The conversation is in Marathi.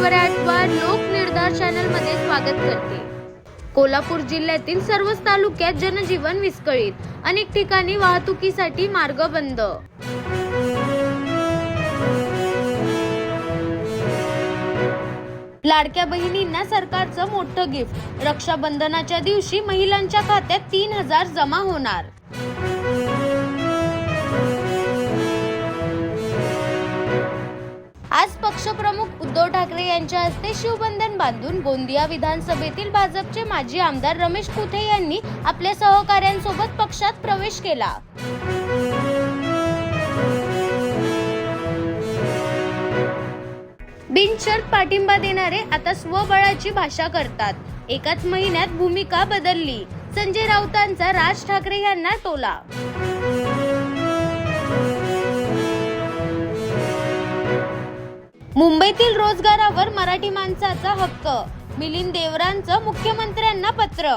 ऐश्वर्या आटवार लोक निर्धार चॅनलमध्ये स्वागत करते. कोल्हापूर जिल्ह्यातील सर्वच तालुक्यात जनजीवन विस्कळीत. अनेक ठिकाणी वाहतुकीसाठी मार्ग बंद. लाडक्या बहिणींना सरकारचं मोठं गिफ्ट. रक्षाबंधनाच्या दिवशी महिलांच्या खात्यात तीन हजार जमा होणार. ठाकरे यांच्या हस्ते शिवबंधन बांधून गोंदिया विधानसभेतील भाजपचे माजी आमदार रमेश कुथे यांनी आपल्या सहकाऱ्यांसोबत पक्षात प्रवेश केला. बिनशर्त पाठिंबा देणारे आता स्वबळाची भाषा करतात. एकाच महिन्यात भूमिका बदलली. संजय राऊतांचा राज ठाकरे यांना टोला. मुंबईतील रोजगारावर मराठी माणसाचा हक्क मिलिंद देवरांचं मुख्यमंत्र्यांना पत्र.